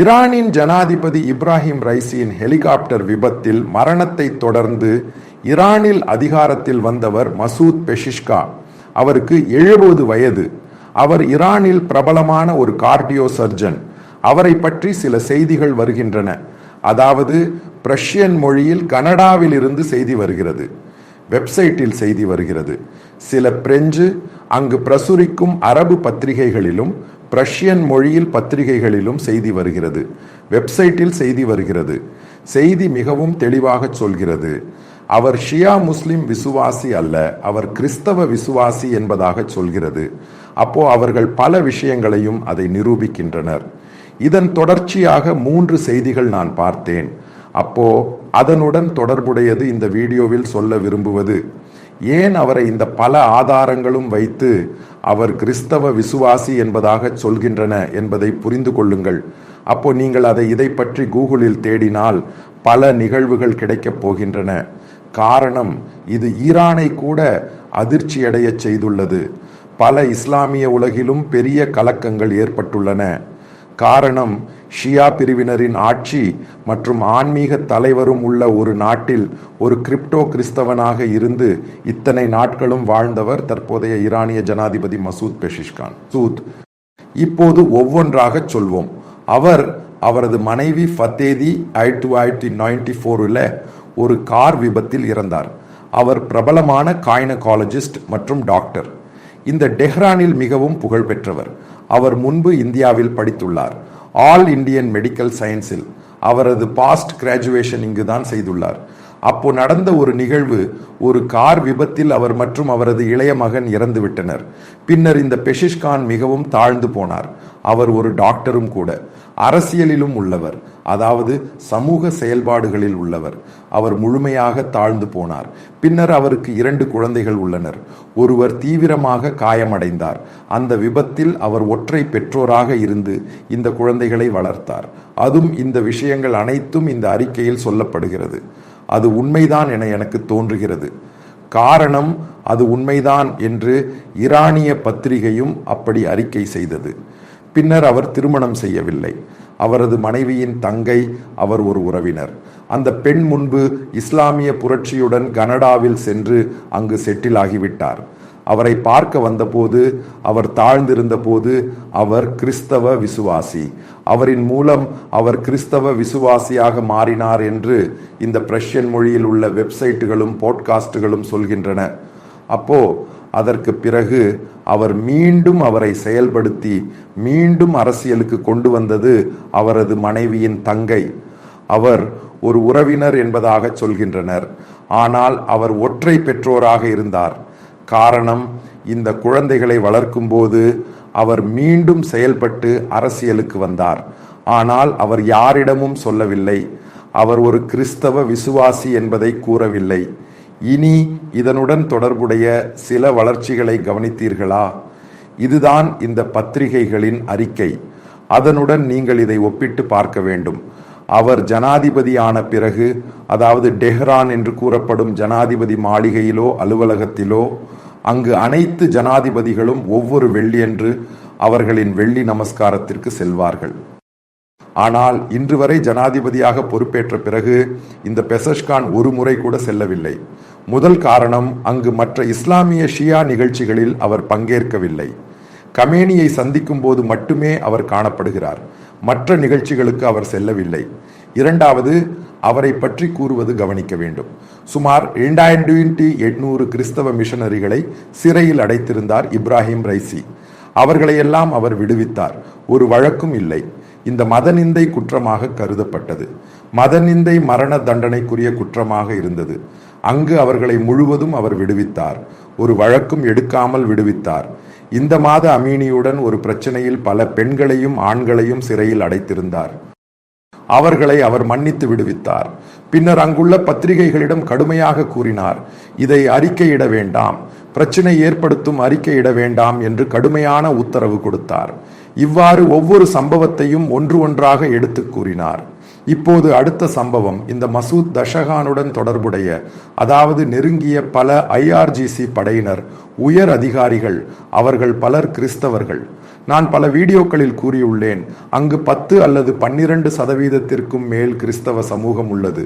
ஈரானின் ஜனாதிபதி இப்ராஹிம் ரைசியின் ஹெலிகாப்டர் விபத்தில் மரணத்தை தொடர்ந்து ஈரானில் அதிகாரத்தில் வந்தவர் மசூத் பெஷிஷ்கா. அவருக்கு எழுபது வயது. அவர் ஈரானில் பிரபலமான ஒரு கார்டியோ சர்ஜன். அவரை பற்றி சில செய்திகள் வருகின்றன. அதாவது பிரஷ்யன் மொழியில் கனடாவில் இருந்து செய்தி வருகிறது. வெப்சைட்டில் செய்தி வருகிறது. சில பிரெஞ்சு அங்கு பிரசுரிக்கும் அரபு பத்திரிகைகளிலும் பிரஷ்யன் மொழியில் பத்திரிகைகளிலும் செய்தி வருகிறது. வெப்சைட்டில் செய்தி வருகிறது. செய்தி மிகவும் தெளிவாக சொல்கிறது. அவர் ஷியா முஸ்லிம் விசுவாசி அல்ல. அவர் கிறிஸ்தவ விசுவாசி என்பதாக சொல்கிறது. அப்போ அவர்கள் பல விஷயங்களையும் அதை நிரூபிக்கின்றனர். இதன் தொடர்ச்சியாக மூன்று செய்திகள் நான் பார்த்தேன். அப்போ அதனுடன் தொடர்புடையது இந்த வீடியோவில் சொல்ல விரும்புவது. ஏன் அவரை இந்த பல ஆதாரங்களும் வைத்து அவர் கிறிஸ்தவ விசுவாசி என்பதாக சொல்கின்றன என்பதை புரிந்து கொள்ளுங்கள். அப்போ நீங்கள் அதை இதை பற்றி கூகுளில் தேடினால் பல நிகழ்வுகள் கிடைக்கப் போகின்றன. காரணம் இது ஈரானை கூட அதிர்ச்சியடைய செய்துள்ளது. பல இஸ்லாமிய உலகிலும் பெரிய கலக்கங்கள் ஏற்பட்டுள்ளன. காரணம் ஷியா பிரிவினரின் ஆட்சி மற்றும் ஆன்மீக தலைவரும் உள்ள ஒரு நாட்டில் ஒரு கிரிப்டோ கிறிஸ்தவனாக இருந்து இத்தனை நாட்களும் வாழ்ந்தவர் தற்போதைய ஈரானிய ஜனாதிபதி மசூத் பெஷிஷ்கான். சூத் இப்போது ஒவ்வொன்றாக சொல்வோம். அவர் அவரது மனைவி ஃபத்தேதி ஆயிரத்தி தொள்ளாயிரத்தி நைன்டி ஃபோரில் ஒரு கார் விபத்தில் இறந்தார். அவர் பிரபலமான காய்னகாலஜிஸ்ட் மற்றும் டாக்டர். இந்த டெஹ்ரானில் மிகவும் புகழ்பெற்றவர். அவர் முன்பு இந்தியாவில் படித்துள்ளார். ஆல் இந்தியன் மெடிக்கல் சயின்ஸில் அவரது பாஸ்ட் கிராஜுவேஷன் இங்கு தான் செய்துள்ளார். அப்போ நடந்த ஒரு நிகழ்வு ஒரு கார் விபத்தில் அவர் மற்றும் அவரது இளைய மகன் இறந்துவிட்டனர் பின்னர் இந்த பெஷிஷ்கான் மிகவும் தாழ்ந்து போனார். அவர் ஒரு டாக்டரும் கூட. அரசியலிலும் உள்ளவர். அதாவது சமூக செயல்பாடுகளில் உள்ளவர். அவர் முழுமையாக தாழ்ந்து போனார். பின்னர் அவருக்கு இரண்டு குழந்தைகள் உள்ளனர். ஒருவர் தீவிரமாக காயமடைந்தார். அந்த விபத்தில் அவர் ஒற்றை பெற்றோராக இருந்து இந்த குழந்தைகளை வளர்த்தார். அதுவும் இந்த விஷயங்கள் அனைத்தும் இந்த அறிக்கையில் சொல்லப்படுகிறது. அது உண்மைதான் என எனக்கு தோன்றுகிறது. காரணம் அது உண்மைதான் என்று ஈரானிய பத்திரிகையும் அப்படி அறிக்கை செய்தது. பின்னர் அவர் திருமணம் செய்யவில்லை. அவரது மனைவியின் தங்கை அவர் ஒரு உறவினர். அந்த பெண் முன்பு இஸ்லாமிய புரட்சியுடன் கனடாவில் சென்று அங்கு செட்டில் ஆகிவிட்டார். அவரை பார்க்க வந்தபோது அவர் தாழ்ந்திருந்த போது அவர் கிறிஸ்தவ விசுவாசி. அவரின் மூலம் அவர் கிறிஸ்தவ விசுவாசியாக மாறினார் என்று இந்த பிரஷ்யன் மொழியில் உள்ள வெப்சைட்டுகளும் போட்காஸ்டுகளும் சொல்கின்றன. அப்போ அதற்கு பிறகு அவர் மீண்டும் அவரை செயல்படுத்தி மீண்டும் அரசியலுக்கு கொண்டு வந்தது அவரது மனைவியின் தங்கை. அவர் ஒரு உறவினர் என்பதாக சொல்கின்றனர். ஆனால் அவர் ஒற்றை பெற்றோராக இருந்தார். காரணம் இந்த குழந்தைகளை வளர்க்கும்போது அவர் மீண்டும் செயல்பட்டு அரசியலுக்கு வந்தார். ஆனால் அவர் யாரிடமும் சொல்லவில்லை. அவர் ஒரு கிறிஸ்தவ விசுவாசி என்பதை கூறவில்லை. இனி இதனுடன் தொடர்புடைய சில வளர்ச்சிகளை கவனித்தீர்களா? இதுதான் இந்த பத்திரிகைகளின் அறிக்கை. அதனுடன் நீங்கள் இதை ஒப்பிட்டு பார்க்க வேண்டும். அவர் ஜனாதிபதியான பிறகு அதாவது டெஹ்ரான் என்று கூறப்படும் ஜனாதிபதி மாளிகையிலோ அலுவலகத்திலோ அங்கு அனைத்து ஜனாதிபதிகளும் ஒவ்வொரு வெள்ளியன்று அவர்களின் வெள்ளி நமஸ்காரத்திற்கு செல்வார்கள். ஆனால் இன்று வரை ஜனாதிபதியாக பொறுப்பேற்ற பிறகு இந்த பெசஷ்கான் ஒரு முறை கூட செல்லவில்லை. முதல் காரணம் அங்கு மற்ற இஸ்லாமிய ஷியா நிகழ்ச்சிகளில் அவர் பங்கேற்கவில்லை. கமேனியை சந்திக்கும் போது மட்டுமே அவர் காணப்படுகிறார். மற்ற நிகழ்ச்சிகளுக்கு அவர் செல்லவில்லை. இரண்டாவது அவரை பற்றி கூறுவது கவனிக்க வேண்டும். சுமார் இரண்டாயிரத்தி எட்நூறு கிறிஸ்தவ மிஷனரிகளை சிறையில் அடைத்திருந்தார் இப்ராஹிம் ரைசி. அவர்களையெல்லாம் அவர் விடுவித்தார். ஒரு வழக்கும் இல்லை. இந்த மதநிந்தை குற்றமாக கருதப்பட்டது. மதநிந்தை மரண தண்டனைக்குரிய குற்றமாக இருந்தது. அங்கு அவர்களை முழுவதும் அவர் விடுவித்தார். ஒரு வழக்கும் எடுக்காமல் விடுவித்தார். இந்த மாத அமீனியுடன் ஒரு பிரச்சனையில் பல பெண்களையும் ஆண்களையும் சிறையில் அடைத்திருந்தார். அவர்களை அவர் மன்னித்து விடுவித்தார். பின்னர் அங்குள்ள பத்திரிகைகளிடம் கடுமையாக கூறினார். இதை அறிக்கையிட வேண்டாம். பிரச்சனை ஏற்படுத்தும் அறிக்கையிட வேண்டாம் என்று கடுமையான உத்தரவு கொடுத்தார். இவ்வாறு ஒவ்வொரு சம்பவத்தையும் ஒன்று ஒன்றாக எடுத்து கூறினார். இப்போது அடுத்த சம்பவம் இந்த மசூத் தஷகானுடன் தொடர்புடைய அதாவது நெருங்கிய பல ஐஆர்ஜிசி படையினர் உயர் அதிகாரிகள் அவர்கள் பலர் கிறிஸ்தவர்கள். நான் பல வீடியோக்களில் கூறியுள்ளேன் அங்கு பத்து அல்லது பன்னிரண்டு சதவீதத்திற்கும் மேல் கிறிஸ்தவ சமூகம் உள்ளது.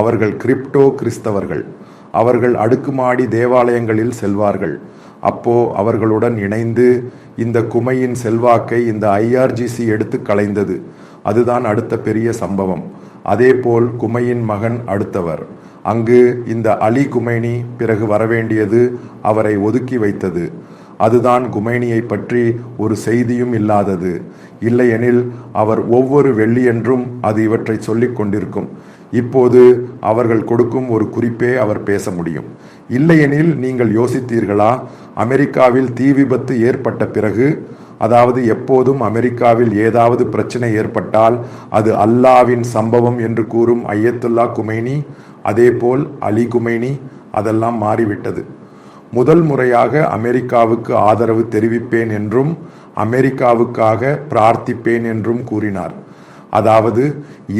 அவர்கள் கிரிப்டோ கிறிஸ்தவர்கள். அவர்கள் அடுக்குமாடி தேவாலயங்களில் செல்வார்கள். அப்போ அவர்களுடன் இணைந்து இந்த குமையின் செல்வாக்கை இந்த ஐஆர்ஜிசி எடுத்து கலைந்தது. அதுதான் அடுத்த பெரிய சம்பவம். அதேபோல் குமையின் மகன் அடுத்தவர். அங்கு இந்த அலி குமைனி பிறகு வரவேண்டியது அவரை ஒதுக்கி வைத்தது. அதுதான் குமைனியை பற்றி ஒரு செய்தியும் இல்லாதது. இல்லையெனில் அவர் ஒவ்வொரு வெள்ளியன்றும் அது இவற்றை சொல்லிக் கொண்டிருக்கும். இப்போது அவர்கள் கொடுக்கும் ஒரு குறிப்பே அவர் பேச முடியும். இல்லையெனில் நீங்கள் யோசித்தீர்களா? அமெரிக்காவில் தீ விபத்து ஏற்பட்ட பிறகு அதாவது எப்போதும் அமெரிக்காவில் ஏதாவது பிரச்சனை ஏற்பட்டால் அது அல்லாவின் சம்பவம் என்று கூறும் ஐயத்துல்லா குமைனி அதேபோல் அலி குமைனி அதெல்லாம் மாறிவிட்டது. முதல் முறையாக அமெரிக்காவுக்கு ஆதரவு தெரிவிப்பேன் என்றும் அமெரிக்காவுக்காக பிரார்த்திப்பேன் என்றும் கூறினார். அதாவது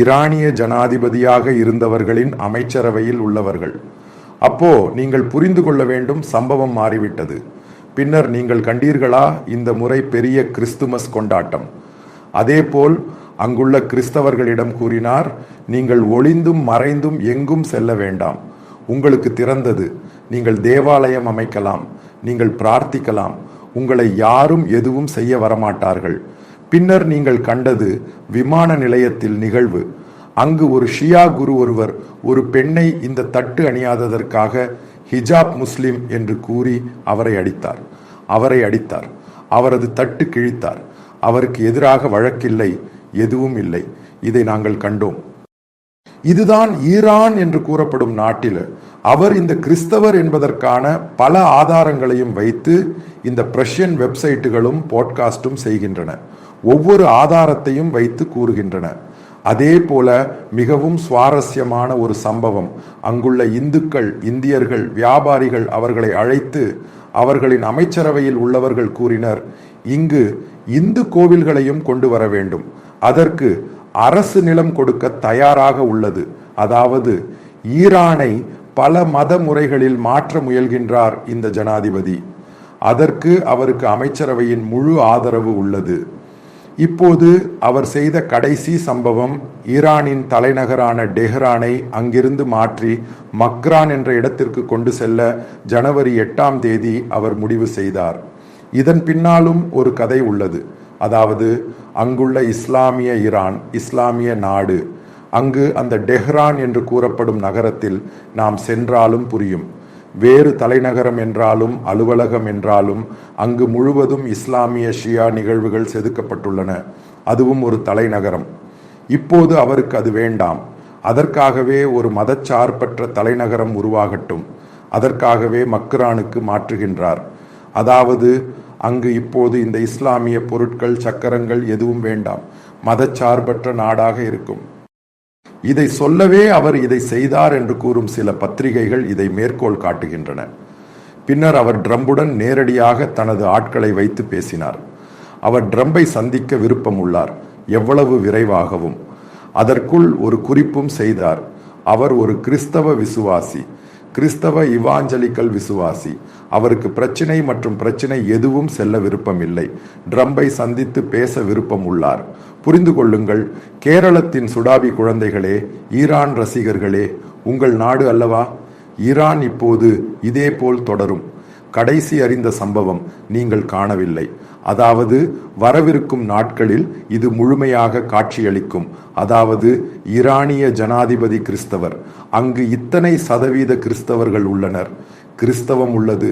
ஈரானிய ஜனாதிபதியாக இருந்தவர்களின் அமைச்சரவையில் உள்ளவர்கள். அப்போ நீங்கள் புரிந்து கொள்ள வேண்டும் சம்பவம் மாறிவிட்டது. பின்னர் நீங்கள் கண்டீர்களா இந்த முறை பெரிய கிறிஸ்துமஸ் கொண்டாட்டம். அதேபோல் அங்குள்ள கிறிஸ்தவர்களிடம் கூறினார் நீங்கள் ஒளிந்தும் மறைந்தும் எங்கும் செல்ல வேண்டாம். உங்களுக்கு திறந்தது. நீங்கள் தேவாலயம் அமைக்கலாம். நீங்கள் பிரார்த்திக்கலாம். உங்களை யாரும் எதுவும் செய்ய வரமாட்டார்கள். பின்னர் நீங்கள் கண்டது விமான நிலையத்தில் நிகழ்வு. அங்கு ஒரு ஷியா குரு ஒருவர் ஒரு பெண்ணை இந்த தட்டு அணியாததற்காக ஹிஜாப் முஸ்லிம் என்று கூறி அவரை அடித்தார். அவரை அடித்தார். அவரது தட்டு கிழித்தார். அவருக்கு எதிராக வழக்கில்லை எதுவும் இல்லை. இதை நாங்கள் கண்டோம். இதுதான் ஈரான் என்று கூறப்படும் நாட்டில் அவர் இந்த கிறிஸ்தவர் என்பதற்கான பல ஆதாரங்களையும் வைத்து இந்த பிரஷ்யன் வெப்சைட்டுகளும் போட்காஸ்டும் செய்கின்றன. ஒவ்வொரு ஆதாரத்தையும் வைத்து கூறுகின்றன. அதே போல மிகவும் சுவாரஸ்யமான ஒரு சம்பவம். அங்குள்ள இந்துக்கள் இந்தியர்கள் வியாபாரிகள் அவர்களை அழைத்து அவர்களின் அமைச்சரவையில் உள்ளவர்கள் கூறினர் இங்கு இந்து கோவில்களையும் கொண்டு வர வேண்டும். அதற்கு அரசு நிலம் கொடுக்க தயாராக உள்ளது. அதாவது ஈரானை பல மத முறைகளில் மாற்ற முயல்கின்றார் இந்த ஜனாதிபதி. அதற்கு அவருக்கு அமைச்சரவையின் முழு ஆதரவு உள்ளது. இப்போது அவர் செய்த கடைசி சம்பவம் ஈரானின் தலைநகரான டெஹ்ரானை அங்கிருந்து மாற்றி மக்ரான் என்ற இடத்திற்கு கொண்டு செல்ல ஜனவரி எட்டாம் தேதி அவர் முடிவு செய்தார். இதன் பின்னாலும் ஒரு கதை உள்ளது. அதாவது அங்குள்ள இஸ்லாமிய ஈரான் இஸ்லாமிய நாடு அங்கு அந்த டெஹ்ரான் என்று கூறப்படும் நகரத்தில் நாம் சென்றாலும் புரியும். வேறு தலைநகரம் என்றாலும் அலுவலகம் என்றாலும் அங்கு முழுவதும் இஸ்லாமிய ஷியா நிகழ்வுகள் செதுக்கப்பட்டுள்ளன. அதுவும் ஒரு தலைநகரம். இப்போது அவருக்கு அது வேண்டாம். அதற்காகவே ஒரு மதச்சார்பற்ற தலைநகரம் உருவாகட்டும். அதற்காகவே மக்ரானுக்கு மாற்றுகின்றார். அதாவது அங்கு இப்போது இந்த இஸ்லாமிய பொருட்கள் சக்கரங்கள் எதுவும் வேண்டாம். மதச்சார்பற்ற நாடாக இருக்கும். இதை சொல்லவே அவர் இதை செய்தார் என்று கூறும் சில பத்திரிகைகள் இதை மேற்கோள் காட்டுகின்றன. பின்னர் அவர் ட்ரம்புடன் நேரடியாக தனது ஆட்களை வைத்து பேசினார். அவர் ட்ரம்பை சந்திக்க விருப்பம் உள்ளார் எவ்வளவு விரைவாகவும். அதற்குள் ஒரு குறிப்பும் செய்தார். அவர் ஒரு கிறிஸ்தவ விசுவாசி. கிறிஸ்தவ இவாஞ்சலிக்கல் விசுவாசி. அவருக்கு பிரச்சினை மற்றும் பிரச்சினை எதுவும் செல்ல விருப்பமில்லை. ட்ரம்பை சந்தித்து பேச விருப்பம் உள்ளார். புரிந்து கொள்ளுங்கள் கேரளத்தின் சுடாபி குழந்தைகளே ஈரான் ரசிகர்களே உங்கள் நாடு அல்லவா? ஈரான் இப்போது இதேபோல் தொடரும். கடைசி அறிந்த சம்பவம் நீங்கள் காணவில்லை. அதாவது வரவிருக்கும் நாட்களில் இது முழுமையாக காட்சியளிக்கும். அதாவது ஈரானிய ஜனாதிபதி கிறிஸ்தவர். அங்கு இத்தனை சதவீத கிறிஸ்தவர்கள் உள்ளனர். கிறிஸ்தவம் உள்ளது.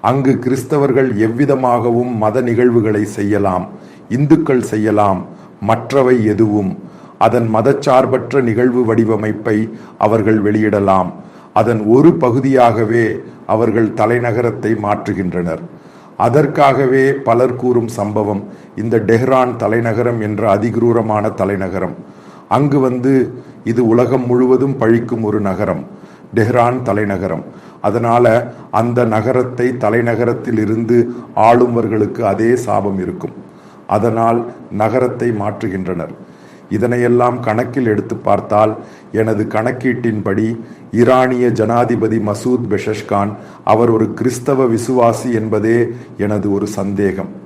அங்கு கிறிஸ்தவர்கள் எவ்விதமாகவும் மத நிகழ்வுகளை செய்யலாம் இந்துக்கள் செய்யலாம் மற்றவை எதுவும். அதன் மதச்சார்பற்ற நிகழ்வு வடிவமைப்பை அவர்கள் வெளியிடலாம். அதன் ஒரு பகுதியாகவே அவர்கள் தலைநகரத்தை மாற்றுகின்றனர். அதற்காகவே பலர் கூறும் சம்பவம் இந்த டெஹ்ரான் தலைநகரம் என்ற அதிகரூரமான தலைநகரம். அங்கு வந்து இது உலகம் முழுவதும் பழிக்கும் ஒரு நகரம் டெஹ்ரான் தலைநகரம். அதனால் அந்த நகரத்தை தலைநகரத்தில் இருந்து ஆளும்வர்களுக்கு அதே சாபம் இருக்கும். அதனால் நகரத்தை மாற்றுகின்றனர். இதனையெல்லாம் கணக்கில் எடுத்து பார்த்தால் எனது கணக்கீட்டின்படி ஈரானிய ஜனாதிபதி மசூத் பெஷஷ்கான் அவர் ஒரு கிறிஸ்தவ விசுவாசி என்பதே எனது ஒரு சந்தேகம்.